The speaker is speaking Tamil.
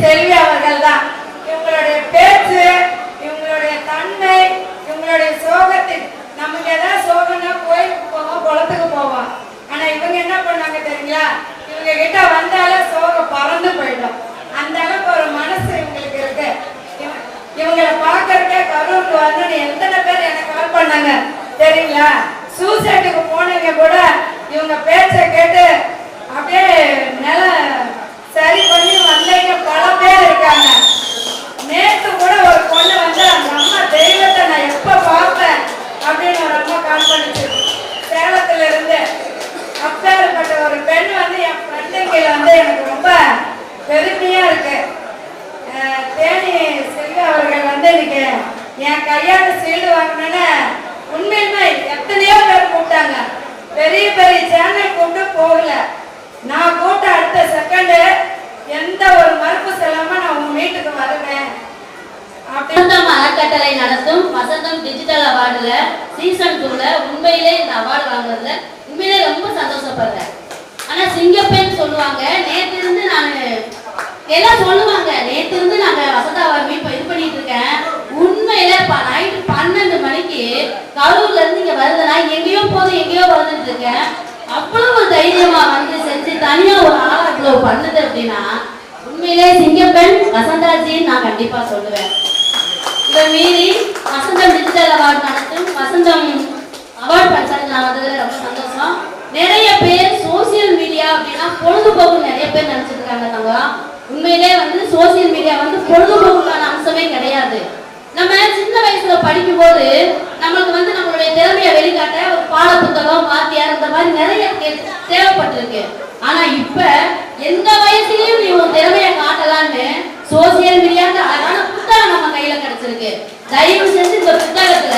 செல்வி அவர்கள் தான் இவங்களுடைய பேச்சு இவங்களுடைய தன்மை இவங்களுடைய சோகத்தின் நமக்கு ஏதாவது சோகம்னா கோயிலுக்கு போவோம் குளத்துக்கு போவோம். ஆனா இவங்க என்ன பண்ணாங்க தெரியுங்களா? இவங்க கிட்ட வந்தாலே சோகம் பறந்து போயிடும். அந்த அளவுக்கு ஒரு மனசு இவங்களுக்கு இருக்கு. இவ- இவங்களை பார்க்கறதுக்கே கரூருக்கு வந்து எத்தனை பேர் எனக்கு கால் பண்ணாங்க தெரியுங்களா? சூசைட்டுக்கு போனவங்க கூட இவங்க பேச்சை கேட்டு அப்படியே நில சரி பண்ணி வந்தவங்க பல பேர் இருக்காங்க நேத்து கூட ஒரு பொண்ணு வந்து அந்த அம்மா தெய்வத்தை நான் எப்ப பார்ப்பேன் அப்படின்னு ஒரு அம்மா கால் பண்ணிச்சு சேலத்துல இருந்து அப்பேற்பட்ட ஒரு பெண் வந்து என் ஃப்ரெண்டுங்களை வந்து எனக்கு ரொம்ப பெருமையா இருக்கு அஹ் தேனி செல்வி அவர்கள் வந்து இன்னைக்கு என் கையால சீல்டு வாங்கினேன்னு உண்மையுமே எத்தனையோ பேர் கூப்பிட்டாங்க. பெரிய பெரிய சேனல் கூப்பிட்டு போகல. நான் கூப்பிட்ட அடுத்த செகண்டு எந்த ஒரு மறுப்பு செல்லாம நான் உங்க வீட்டுக்கு வருவேன். வசந்தம் அறக்கட்டளை நடத்தும் வசந்தம் டிஜிட்டல் அவார்டுல சீசன் டூல உண்மையிலே இந்த அவார்டு வாங்குறதுல உண்மையிலே ரொம்ப சந்தோஷப்படுறேன். ஆனா சிங்கப்பெண் சொல்லுவாங்க நேத்து இருந்து நான் எல்லாம் சொல்லுவாங்க. கரூர்ல இருந்து இங்க வருதுன்னா எங்கேயோ போதும் எங்கேயோ வந்துட்டு இருக்கேன். அவ்வளவு தைரியமா வந்து செஞ்சு தனியா ஒரு ஆளா இவ்வளவு பண்ணுது அப்படின்னா உண்மையிலே சிங்கப்பெண் வசந்தாஜின்னு நான் கண்டிப்பா சொல்லுவேன். இதை மீறி வசந்தம் டிஜிட்டல் அவார்டு நடத்தும் வசந்தம் அவார்டு பரிசாக்கு நான் வந்ததுல ரொம்ப சந்தோஷம். நிறைய பேர் சோசியல் மீடியா அப்படின்னா பொழுதுபோக்கு நிறைய பேர் நினைச்சிட்டு இருக்காங்க தங்கம். உண்மையிலே வந்து சோசியல் மீடியா வந்து பொழுதுபோக்குக்கான அம்சமே கிடையாது. சின்ன படிக்கும்போது நம்மளுக்கு வந்து நம்மளுடைய திறமையை வெளிக்காட்ட ஒரு பாட புத்தகம் வாத்தியார் இந்த மாதிரி நிறைய தேவைப்பட்டிருக்கு. ஆனா இப்ப எந்த வயசுலயும் நீ உன் திறமையை காட்டலாம்னு சோசியல் மீடியாக்கு அழகான புத்தகம் நம்ம கையில கிடைச்சிருக்கு. தயவு செஞ்சு இந்த புத்தகத்துல